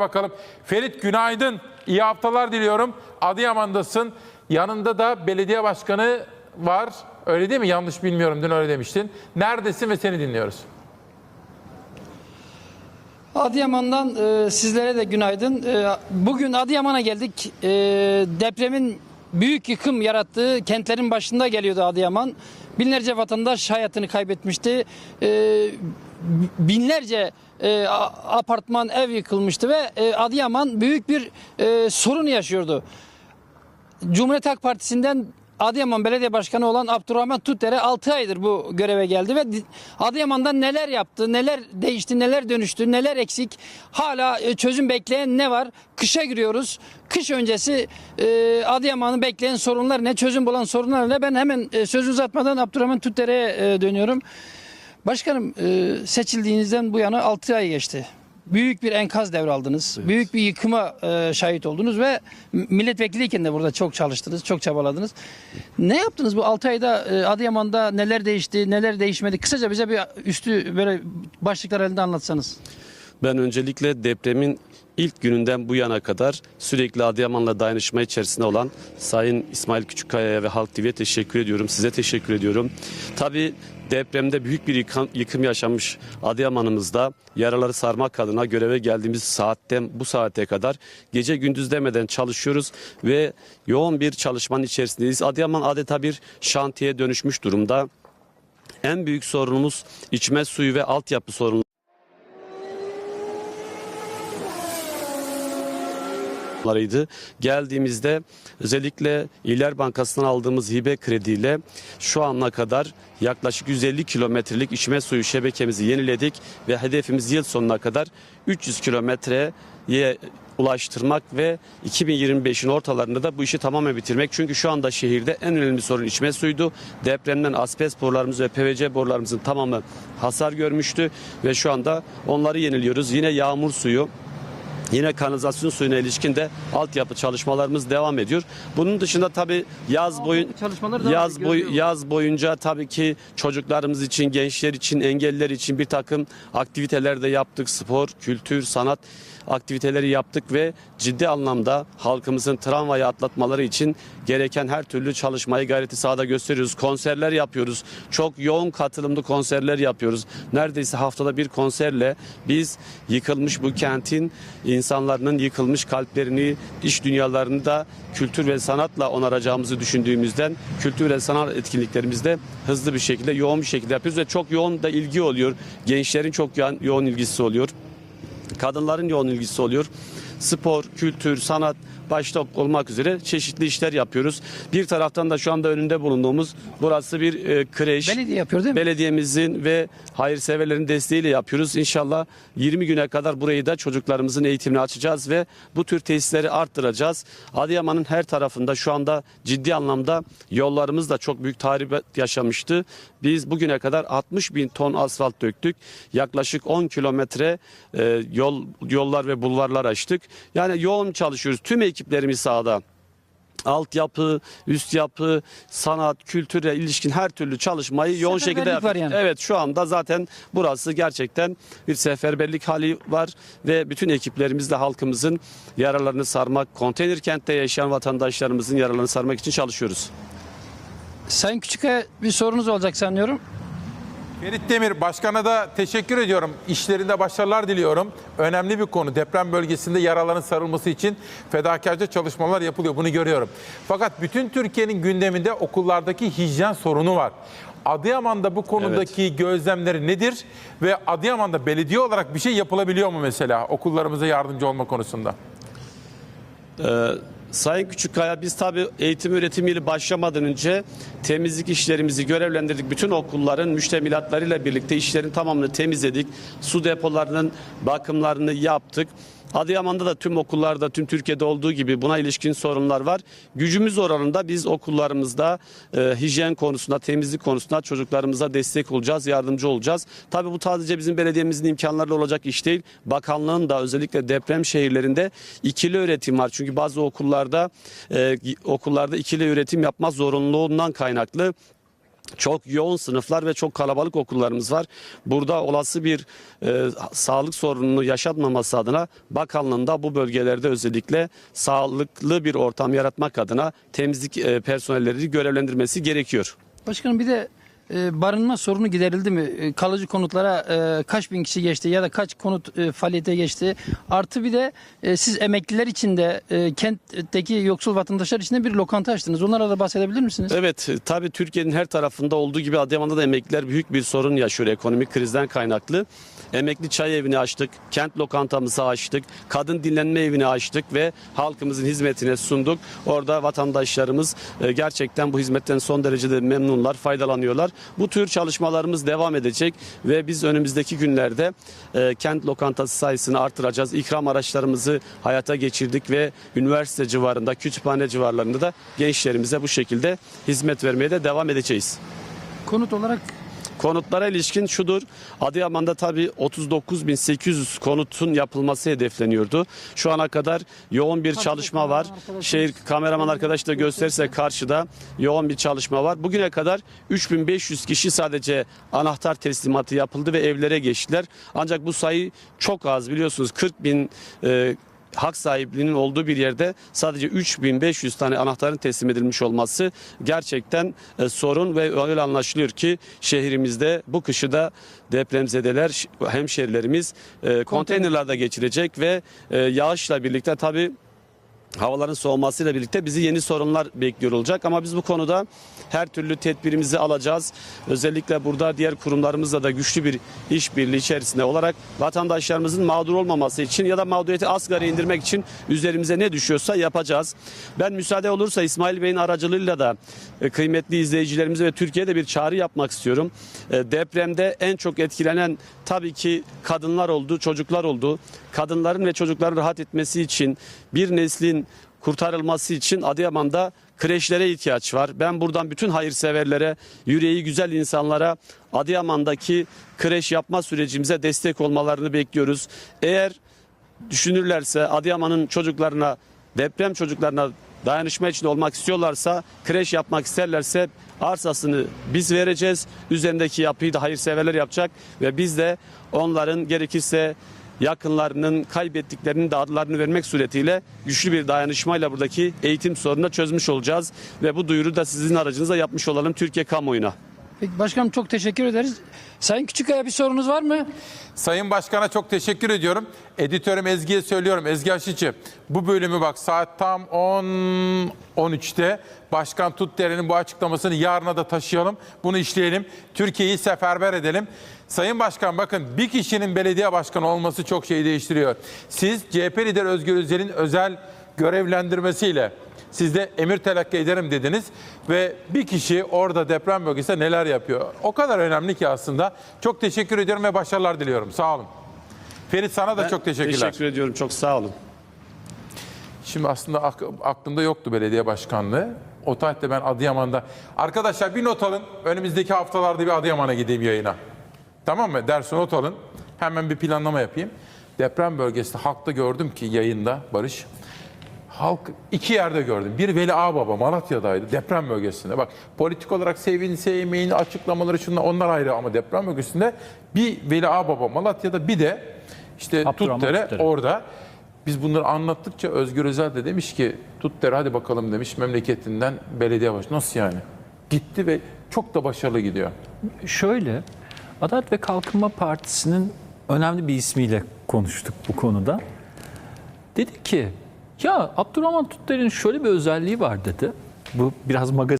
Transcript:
bakalım. Ferit günaydın. İyi haftalar diliyorum. Adıyaman'dasın. Yanında da belediye başkanı var. Öyle değil mi? Yanlış bilmiyorum. Dün öyle demiştin. Neredesin ve seni dinliyoruz. Adıyaman'dan e, sizlere de günaydın. E, bugün Adıyaman'a geldik. E, depremin büyük yıkım yarattığı kentlerin başında geliyordu Adıyaman. Binlerce vatandaş hayatını kaybetmişti. E, binlerce e, apartman, ev yıkılmıştı ve e, Adıyaman büyük bir e, sorun yaşıyordu. Cumhuriyet Halk Partisi'nden Adıyaman Belediye Başkanı olan Abdurrahman Tutdere 6 aydır bu göreve geldi ve Adıyaman'da neler yaptı, neler değişti, neler dönüştü, neler eksik, hala e, çözüm bekleyen ne var? Kışa giriyoruz. Kış öncesi e, Adıyaman'ı bekleyen sorunlar ne, çözüm bulan sorunlar ne? Ben hemen e, söz uzatmadan Abdurrahman Tutdere'ye dönüyorum. Başkanım e, seçildiğinizden bu yana 6 ay geçti. Büyük bir enkaz devraldınız. Büyük bir yıkıma e, şahit oldunuz ve milletvekiliyken de burada çok çalıştınız, çok çabaladınız. Ne yaptınız bu 6 ayda e, Adıyaman'da neler değişti, neler değişmedi? Kısaca bize bir üstü böyle başlıklar halinde anlatsanız. Ben öncelikle depremin ilk gününden bu yana kadar sürekli Adıyaman'la dayanışma içerisinde olan Sayın İsmail Küçükkaya'ya ve Halk TV'ye teşekkür ediyorum. Size teşekkür ediyorum. Tabii depremde büyük bir yıkım, yıkım yaşanmış Adıyaman'ımızda yaraları sarmak adına göreve geldiğimiz saatten bu saate kadar gece gündüz demeden çalışıyoruz ve yoğun bir çalışmanın içerisindeyiz. Adıyaman adeta bir şantiye dönüşmüş durumda. En büyük sorunumuz içme suyu ve altyapı sorunu. Larıydı. Geldiğimizde özellikle İller Bankası'ndan aldığımız hibe krediyle şu ana kadar yaklaşık 150 kilometrelik içme suyu şebekemizi yeniledik ve hedefimiz yıl sonuna kadar 300 kilometreye ulaştırmak ve 2025'in ortalarında da bu işi tamamen bitirmek. Çünkü şu anda şehirde en önemli sorun içme suyuydu. Depremden asbest borularımız ve PVC borularımızın tamamı hasar görmüştü ve şu anda onları yeniliyoruz. Yine yağmur suyu Yine kanalizasyon suyuna ilişkin de altyapı çalışmalarımız devam ediyor. Bunun dışında tabii yaz boyun yaz boy yaz boyunca tabii ki çocuklarımız için, gençler için, engelliler için bir takım aktiviteler de yaptık. Spor, kültür, sanat aktiviteleri yaptık ve ciddi anlamda halkımızın travmayı atlatmaları için gereken her türlü çalışmayı gayreti sahada gösteriyoruz. Konserler yapıyoruz. Çok yoğun katılımlı konserler yapıyoruz. Neredeyse haftada bir konserle biz yıkılmış bu kentin insanların yıkılmış kalplerini, iş dünyalarını da kültür ve sanatla onaracağımızı düşündüğümüzden kültür ve sanat etkinliklerimizde hızlı bir şekilde, yoğun bir şekilde yapıyoruz ve çok yoğun da ilgi oluyor. Gençlerin çok yoğun ilgisi oluyor kadınların yoğun ilgisi oluyor. Spor, kültür, sanat başta olmak üzere çeşitli işler yapıyoruz. Bir taraftan da şu anda önünde bulunduğumuz burası bir e, kreş. Belediye yapıyor değil mi? Belediyemizin ve hayırseverlerin desteğiyle yapıyoruz. İnşallah 20 güne kadar burayı da çocuklarımızın eğitimini açacağız ve bu tür tesisleri arttıracağız. Adıyaman'ın her tarafında şu anda ciddi anlamda yollarımız da çok büyük tahribet yaşamıştı. Biz bugüne kadar 60 bin ton asfalt döktük. Yaklaşık 10 kilometre e, yol yollar ve bulvarlar açtık. Yani yoğun çalışıyoruz. Tüm ekiplerimiz sahada altyapı, üst yapı, sanat, kültüre ilişkin her türlü çalışmayı yoğun şekilde yapıyoruz. yani. Evet şu anda zaten burası gerçekten bir seferberlik hali var ve bütün ekiplerimizle halkımızın yaralarını sarmak, konteyner kentte yaşayan vatandaşlarımızın yaralarını sarmak için çalışıyoruz. Sayın Küçük'e bir sorunuz olacak sanıyorum. Ferit Demir Başkan'a da teşekkür ediyorum. İşlerinde başarılar diliyorum. Önemli bir konu. Deprem bölgesinde yaraların sarılması için fedakarca çalışmalar yapılıyor. Bunu görüyorum. Fakat bütün Türkiye'nin gündeminde okullardaki hijyen sorunu var. Adıyaman'da bu konudaki gözlemleri nedir? Ve Adıyaman'da belediye olarak bir şey yapılabiliyor mu mesela okullarımıza yardımcı olma konusunda? Sayın Küçükkaya biz tabii eğitim öğretimiyle başlamadan önce temizlik işlerimizi görevlendirdik. Bütün okulların müştemilatlarıyla birlikte işlerin tamamını temizledik. Su depolarının bakımlarını yaptık. Adıyaman'da da tüm okullarda, tüm Türkiye'de olduğu gibi buna ilişkin sorunlar var. Gücümüz oranında biz okullarımızda e, hijyen konusunda, temizlik konusunda çocuklarımıza destek olacağız, yardımcı olacağız. Tabii bu sadece bizim belediyemizin imkanlarıyla olacak iş değil. Bakanlığın da özellikle deprem şehirlerinde ikili öğretim var. Çünkü bazı okullarda e, okullarda ikili öğretim yapma zorunluluğundan kaynaklı çok yoğun sınıflar ve çok kalabalık okullarımız var. Burada olası bir e, sağlık sorununu yaşatmaması adına bakanlığın da bu bölgelerde özellikle sağlıklı bir ortam yaratmak adına temizlik e, personelleri görevlendirmesi gerekiyor. Başkanım bir de e, barınma sorunu giderildi mi? E, kalıcı konutlara e, kaç bin kişi geçti ya da kaç konut faaliyete geçti? Artı bir de siz emekliler için de kentteki yoksul vatandaşlar için de bir lokanta açtınız. Onlara da bahsedebilir misiniz? Evet tabii Türkiye'nin her tarafında olduğu gibi Adıyaman'da da emekliler büyük bir sorun yaşıyor ekonomik krizden kaynaklı. Emekli çay evini açtık, kent lokantamızı açtık, kadın dinlenme evini açtık ve halkımızın hizmetine sunduk. Orada vatandaşlarımız gerçekten bu hizmetten son derece de memnunlar, faydalanıyorlar. Bu tür çalışmalarımız devam edecek ve biz önümüzdeki günlerde e, kent lokantası sayısını artıracağız. İkram araçlarımızı hayata geçirdik ve üniversite civarında, kütüphane civarlarında da gençlerimize bu şekilde hizmet vermeye de devam edeceğiz. Konut olarak Konutlara ilişkin şudur. Adıyaman'da tabii 39.800 konutun yapılması hedefleniyordu. Şu ana kadar yoğun bir çalışma var. Şehir kameraman arkadaş da gösterirse karşıda yoğun bir çalışma var. Bugüne kadar 3500 kişi sadece anahtar teslimatı yapıldı ve evlere geçtiler. Ancak bu sayı çok az biliyorsunuz 40 bin e, hak sahipliğinin olduğu bir yerde sadece 3500 tane anahtarın teslim edilmiş olması gerçekten e, sorun ve öyle anlaşılıyor ki şehrimizde bu kışı da depremzedeler hemşerilerimiz e, konteynerlarda geçirecek ve e, yağışla birlikte tabii havaların soğumasıyla birlikte bizi yeni sorunlar bekliyor olacak ama biz bu konuda her türlü tedbirimizi alacağız. Özellikle burada diğer kurumlarımızla da güçlü bir işbirliği içerisinde olarak vatandaşlarımızın mağdur olmaması için ya da mağduriyeti asgari indirmek için üzerimize ne düşüyorsa yapacağız. Ben müsaade olursa İsmail Bey'in aracılığıyla da e, kıymetli izleyicilerimize ve Türkiye'de bir çağrı yapmak istiyorum. E, Depremde en çok etkilenen tabii ki kadınlar oldu, çocuklar oldu. Kadınların ve çocukların rahat etmesi için bir neslin kurtarılması için Adıyaman'da kreşlere ihtiyaç var. Ben buradan bütün hayırseverlere, yüreği güzel insanlara Adıyaman'daki kreş yapma sürecimize destek olmalarını bekliyoruz. Eğer düşünürlerse Adıyaman'ın çocuklarına, deprem çocuklarına dayanışma içinde olmak istiyorlarsa, kreş yapmak isterlerse arsasını biz vereceğiz. Üzerindeki yapıyı da hayırseverler yapacak ve biz de onların gerekirse yakınlarının kaybettiklerinin de adlarını vermek suretiyle güçlü bir dayanışmayla buradaki eğitim sorununu çözmüş olacağız ve bu duyuru da sizin aracınıza yapmış olalım Türkiye kamuoyuna. Peki başkanım çok teşekkür ederiz. Sayın Küçükkaya bir sorunuz var mı? Sayın Başkan'a çok teşekkür ediyorum. Editörüm Ezgi'ye söylüyorum. Ezgi Aşıcı bu bölümü bak saat tam 10.13'te Başkan Tutdere'nin bu açıklamasını yarına da taşıyalım. Bunu işleyelim. Türkiye'yi seferber edelim. Sayın Başkan bakın bir kişinin belediye başkanı olması çok şey değiştiriyor. Siz CHP lideri Özgür Özel'in özel görevlendirmesiyle siz de emir telakki ederim dediniz ve bir kişi orada deprem bölgesinde neler yapıyor. O kadar önemli ki aslında. Çok teşekkür ediyorum ve başarılar diliyorum. Sağ olun. Ferit sana da Ben çok teşekkürler. Teşekkür ediyorum. Çok sağ olun. Şimdi aslında ak- aklımda yoktu belediye başkanlığı. O tarihte ben Adıyaman'da... Arkadaşlar bir not alın. Önümüzdeki haftalarda bir Adıyaman'a gideyim yayına. Tamam mı? Dersi not alın. Hemen bir planlama yapayım. Deprem bölgesinde halkta gördüm ki yayında Barış. Halk iki yerde gördüm. Bir Veli Ağbaba Malatya'daydı deprem bölgesinde. Bak politik olarak sevin sevmeyin açıklamaları şunlar onlar ayrı ama deprem bölgesinde bir Veli Ağbaba Malatya'da bir de işte Abdurrahman Tutdere Tutdere. orada. Biz bunları anlattıkça Özgür Özel de demiş ki Tutdere hadi bakalım demiş memleketinden belediye baş. Nasıl yani? Gitti ve çok da başarılı gidiyor. Şöyle, Adalet ve Kalkınma Partisi'nin önemli bir ismiyle konuştuk bu konuda. Dedi ki, ya Abdurrahman Tutlar'ın şöyle bir özelliği var dedi. Bu biraz magazin